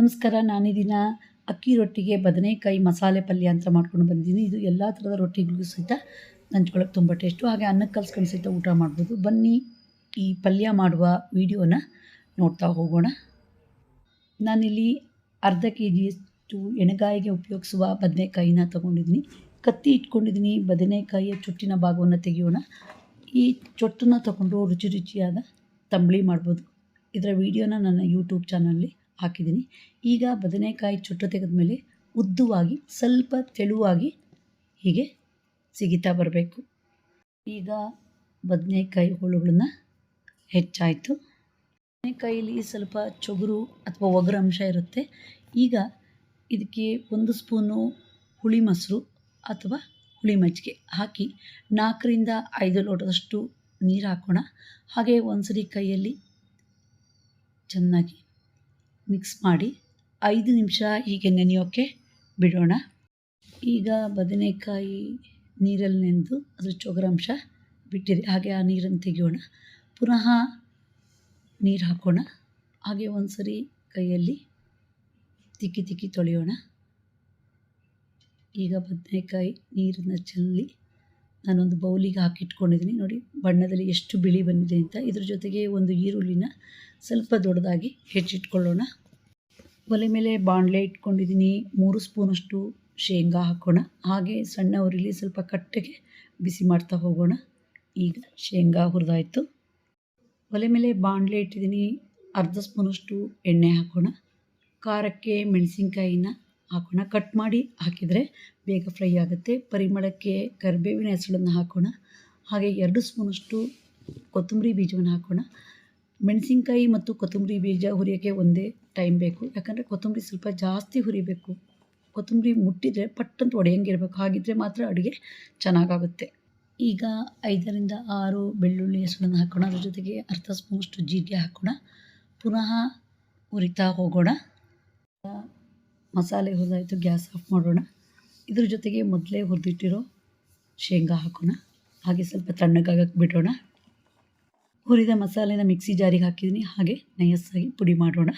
ನಮಸ್ಕಾರ ನಾನು ಈ ದಿನ ಅಕ್ಕಿ ರೊಟ್ಟಿಗೆ ಬದನೆಕಾಯಿ ಮಸಾಲೆ ಪಲ್ಯ ಅಂತ ಮಾಡ್ಕೊಂಡು ಬಂದಿದ್ದೀನಿ. ಇದು ಎಲ್ಲ ಥರದ ರೊಟ್ಟಿಗಳಿಗೂ ಸಹಿತ ನಂಚ್ಕೊಳ್ಳೋಕೆ ತುಂಬ ಟೇಸ್ಟು. ಹಾಗೆ ಅನ್ನಕ್ಕೆ ಕಲ್ಸ್ಕೊಂಡು ಸಹಿತ ಊಟ ಮಾಡ್ಬೋದು. ಬನ್ನಿ ಈ ಪಲ್ಯ ಮಾಡುವ ವಿಡಿಯೋನ ನೋಡ್ತಾ ಹೋಗೋಣ. ನಾನಿಲ್ಲಿ ಅರ್ಧ ಕೆ ಜಿಯಷ್ಟು ಎಣಗಾಯಿಗೆ ಉಪಯೋಗಿಸುವ ಬದನೆಕಾಯಿನ ತೊಗೊಂಡಿದ್ದೀನಿ. ಕತ್ತಿ ಇಟ್ಕೊಂಡಿದ್ದೀನಿ. ಬದನೆಕಾಯಿಯ ಚುಟ್ಟಿನ ಭಾಗವನ್ನು ತೆಗೆಯೋಣ. ಈ ಚೊಟ್ಟನ್ನು ತಗೊಂಡು ರುಚಿ ರುಚಿಯಾದ ತಂಬಳಿ ಮಾಡ್ಬೋದು. ಇದರ ವಿಡಿಯೋನ ನನ್ನ ಯೂಟ್ಯೂಬ್ ಚಾನಲ್ಲಿ ಹಾಕಿದ್ದೀನಿ. ಈಗ ಬದನೆಕಾಯಿ ಚುಟ್ಟು ತೆಗೆದ ಮೇಲೆ ಉದ್ದವಾಗಿ, ಸ್ವಲ್ಪ ತೆಳುವಾಗಿ ಹೀಗೆ ಸಿಗಿತಾ ಬರಬೇಕು. ಈಗ ಬದನೆಕಾಯಿ ಹೋಳುಗಳನ್ನ ಹೆಚ್ಚಾಯಿತು. ಬದನೆಕಾಯಿಲಿ ಸ್ವಲ್ಪ ಚೊಗುರು ಅಥವಾ ಒಗರು ಅಂಶ ಇರುತ್ತೆ. ಈಗ ಇದಕ್ಕೆ ಒಂದು ಸ್ಪೂನು ಹುಳಿ ಮೊಸರು ಅಥವಾ ಹುಳಿ ಮಜ್ಜಿಗೆ ಹಾಕಿ ನಾಲ್ಕರಿಂದ ಐದು ಲೋಟದಷ್ಟು ನೀರು ಹಾಕೋಣ. ಹಾಗೆ ಒಂದ್ಸರಿ ಕೈಯಲ್ಲಿ ಚೆನ್ನಾಗಿ ಮಿಕ್ಸ್ ಮಾಡಿ ಐದು ನಿಮಿಷ ಹೀಗೆ ನೆನೆಯೋಕ್ಕೆ ಬಿಡೋಣ. ಈಗ ಬದನೆಕಾಯಿ ನೀರಲ್ಲಿ ನೆನೆದು ಅದರ ಚೊಗರಂಶ ಬಿಟ್ಟಿದೆ. ಹಾಗೆ ಆ ನೀರನ್ನು ತೆಗೆಯೋಣ. ಪುನಃ ನೀರು ಹಾಕೋಣ. ಹಾಗೆ ಒಂದು ಸರಿ ಕೈಯಲ್ಲಿ ತಿಕ್ಕಿ ತಿಕ್ಕಿ ತೊಳೆಯೋಣ. ಈಗ ಬದನೆಕಾಯಿ ನೀರನ್ನು ಚೆಲ್ಲಿ ನಾನೊಂದು ಬೌಲಿಗೆ ಹಾಕಿಟ್ಕೊಂಡಿದ್ದೀನಿ. ನೋಡಿ, ಬಣ್ಣದಲ್ಲಿ ಎಷ್ಟು ಬಿಳಿ ಬಂದಿದೆ ಅಂತ. ಇದ್ರ ಜೊತೆಗೆ ಒಂದು ಈರುಳ್ಳಿನ ಸ್ವಲ್ಪ ದೊಡ್ಡದಾಗಿ ಹೆಚ್ಚಿಟ್ಕೊಳ್ಳೋಣ. ಒಲೆ ಮೇಲೆ ಬಾಣಲೆ ಇಟ್ಕೊಂಡಿದ್ದೀನಿ. ಮೂರು ಸ್ಪೂನಷ್ಟು ಶೇಂಗಾ ಹಾಕೋಣ. ಹಾಗೆ ಸಣ್ಣ ಉರಿಲಿ ಸ್ವಲ್ಪ ಕಟ್ಟೆಗೆ ಬಿಸಿ ಮಾಡ್ತಾ ಹೋಗೋಣ. ಈಗ ಶೇಂಗಾ ಹುರಿದಾಯಿತು. ಒಲೆ ಮೇಲೆ ಬಾಣಲೆ ಇಟ್ಟಿದ್ದೀನಿ. ಅರ್ಧ ಸ್ಪೂನಷ್ಟು ಎಣ್ಣೆ ಹಾಕೋಣ. ಖಾರಕ್ಕೆ ಮೆಣಸಿನ್ಕಾಯಿನ ಹಾಕೋಣ ಕಟ್ ಮಾಡಿ ಹಾಕಿದರೆ ಬೇಗ ಫ್ರೈ ಆಗುತ್ತೆ. ಪರಿಮಳಕ್ಕೆ ಕರಿಬೇವಿನ ಹೆಸಳನ್ನು ಹಾಕೋಣ. ಹಾಗೆ ಎರಡು ಸ್ಪೂನಷ್ಟು ಕೊತ್ತಂಬರಿ ಬೀಜವನ್ನು ಹಾಕೋಣ. ಮೆಣಸಿನ್ಕಾಯಿ ಮತ್ತು ಕೊತ್ತಂಬರಿ ಬೀಜ ಹುರಿಯೋಕ್ಕೆ ಒಂದೇ ಟೈಮ್ ಬೇಕು. ಯಾಕಂದರೆ ಕೊತ್ತಂಬರಿ ಸ್ವಲ್ಪ ಜಾಸ್ತಿ ಹುರಿಬೇಕು. ಕೊತ್ತಂಬರಿ ಮುಟ್ಟಿದರೆ ಪಟ್ಟಂತ ಒಡೆಯಂಗಿರಬೇಕು. ಹಾಗಿದ್ದರೆ ಮಾತ್ರ ಅಡುಗೆ ಚೆನ್ನಾಗಾಗುತ್ತೆ. ಈಗ ಐದರಿಂದ ಆರು ಬೆಳ್ಳುಳ್ಳಿ ಹೆಸಳನ್ನು ಹಾಕೋಣ. ಅದ್ರ ಜೊತೆಗೆ ಅರ್ಧ ಸ್ಪೂನಷ್ಟು ಜೀರಿಗೆ ಹಾಕೋಣ. ಪುನಃ ಹುರಿತಾ ಹೋಗೋಣ. ಮಸಾಲೆ ಹುರಿದಾಯಿತು, ಗ್ಯಾಸ್ ಆಫ್ ಮಾಡೋಣ. ಇದ್ರ ಜೊತೆಗೆ ಮೊದಲೇ ಹುರಿದಿಟ್ಟಿರೋ ಶೇಂಗಾ ಹಾಕೋಣ. ಹಾಗೆ ಸ್ವಲ್ಪ ತಣ್ಣಗಾಗಕ್ಕೆ ಬಿಡೋಣ. ಹುರಿದ ಮಸಾಲೆನ ಮಿಕ್ಸಿ ಜಾರಿಗೆ ಹಾಕಿದ್ದೀನಿ ಹಾಗೆ ನಯಸ್ಸಾಗಿ ಪುಡಿ ಮಾಡೋಣ.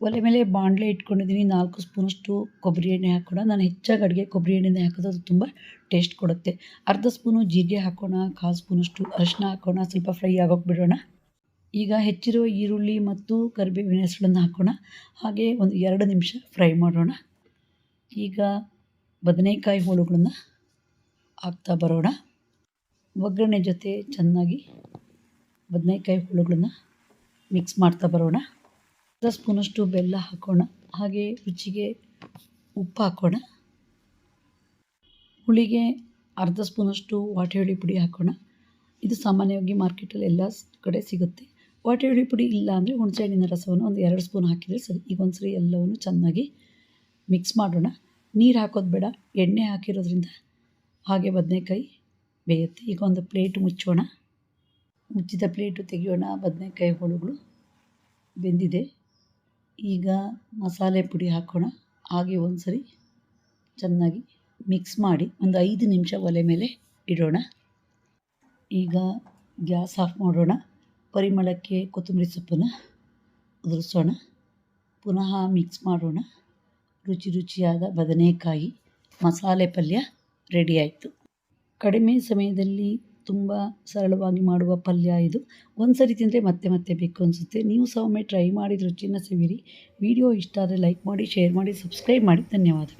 ಒಲೆ ಮೇಲೆ ಬಾಣಲೆ ಇಟ್ಕೊಂಡಿದ್ದೀನಿ ನಾಲ್ಕು ಸ್ಪೂನಷ್ಟು ಕೊಬ್ಬರಿ ಎಣ್ಣೆ ಹಾಕೋಣ. ನಾನು ಹೆಚ್ಚಾಗಿ ಅಡುಗೆ ಕೊಬ್ಬರಿ ಎಣ್ಣೆನೇ ಹಾಕೋದು ಅದು ತುಂಬ ಟೇಸ್ಟ್ ಕೊಡುತ್ತೆ. ಅರ್ಧ ಸ್ಪೂನು ಜೀರಿಗೆ ಹಾಕೋಣ. ಕಾಲು ಸ್ಪೂನಷ್ಟು ಅರಿಶಿನ ಹಾಕೋಣ. ಸ್ವಲ್ಪ ಫ್ರೈ ಆಗೋಕೆ ಬಿಡೋಣ. ಈಗ ಹೆಚ್ಚಿರುವ ಈರುಳ್ಳಿ ಮತ್ತು ಕರಿಬೇವಿನ ಹೆಸಳನ್ನು ಹಾಕೋಣ. ಹಾಗೆ ಒಂದು ಎರಡು ನಿಮಿಷ ಫ್ರೈ ಮಾಡೋಣ. ಈಗ ಬದನೆಕಾಯಿ ಹೋಳುಗಳನ್ನು ಹಾಕ್ತಾ ಬರೋಣ. ಒಗ್ಗರಣೆ ಜೊತೆ ಚೆನ್ನಾಗಿ ಬದನೆಕಾಯಿ ಹೋಳುಗಳನ್ನು ಮಿಕ್ಸ್ ಮಾಡ್ತಾ ಬರೋಣ. ಅರ್ಧ ಸ್ಪೂನಷ್ಟು ಬೆಲ್ಲ ಹಾಕೋಣ. ಹಾಗೆ ರುಚಿಗೆ ಉಪ್ಪು ಹಾಕೋಣ. ಹುಳಿಗೆ ಅರ್ಧ ಸ್ಪೂನಷ್ಟು ವಾಟೆ ಪುಡಿ ಹಾಕೋಣ. ಇದು ಸಾಮಾನ್ಯವಾಗಿ ಮಾರ್ಕೆಟಲ್ಲಿ ಎಲ್ಲ ಕಡೆ ಸಿಗುತ್ತೆ. ವಾಟೆ ಪುಡಿ ಇಲ್ಲ ಅಂದರೆ ಹುಣಸೆಹಣ್ಣಿನ ರಸವನ್ನು ಒಂದು ಎರಡು ಸ್ಪೂನ್ ಹಾಕಿದರೆ ಸರಿ. ಈಗ ಒಂದು ಸರಿ ಎಲ್ಲವನ್ನು ಚೆನ್ನಾಗಿ ಮಿಕ್ಸ್ ಮಾಡೋಣ. ನೀರು ಹಾಕೋದು ಬೇಡ. ಎಣ್ಣೆ ಹಾಕಿರೋದ್ರಿಂದ ಹಾಗೆ ಬದನೆಕಾಯಿ ಬೇಯುತ್ತೆ. ಈಗ ಒಂದು ಪ್ಲೇಟ್ ಮುಚ್ಚೋಣ. ಮುಚ್ಚಿದ ಪ್ಲೇಟು ತೆಗೆಯೋಣ. ಬದನೆಕಾಯಿ ಹೋಳುಗಳು ಬೆಂದಿದೆ. ಈಗ ಮಸಾಲೆ ಪುಡಿ ಹಾಕೋಣ. ಹಾಗೆ ಒಂದು ಸರಿ ಚೆನ್ನಾಗಿ ಮಿಕ್ಸ್ ಮಾಡಿ ಒಂದು ಐದು ನಿಮಿಷ ಒಲೆ ಮೇಲೆ ಇಡೋಣ. ಈಗ ಗ್ಯಾಸ್ ಆಫ್ ಮಾಡೋಣ. ಪರಿಮಳಕ್ಕೆ ಕೊತ್ತಂಬರಿ ಸೊಪ್ಪನ್ನು ಉದುರಿಸೋಣ. ಪುನಃ ಮಿಕ್ಸ್ ಮಾಡೋಣ. ರುಚಿ ರುಚಿಯಾದ ಬದನೆಕಾಯಿ ಮಸಾಲೆ ಪಲ್ಯ ರೆಡಿ ಆಯಿತು. ಕಡಿಮೆ ಸಮಯದಲ್ಲಿ ತುಂಬ ಸರಳವಾಗಿ ಮಾಡುವ ಪಲ್ಯ ಇದು. ಒಂದು ಸರಿ ತಿಂದರೆ ಮತ್ತೆ ಮತ್ತೆ ಬೇಕು ಅನಿಸುತ್ತೆ. ನೀವು ಸಹ ಒಮ್ಮೆ ಟ್ರೈ ಮಾಡಿದ ರುಚಿನ ಸವಿರಿ ವಿಡಿಯೋ ಇಷ್ಟ ಆದರೆ ಲೈಕ್ ಮಾಡಿ ಶೇರ್ ಮಾಡಿ ಸಬ್ಸ್ಕ್ರೈಬ್ ಮಾಡಿ. ಧನ್ಯವಾದಗಳು.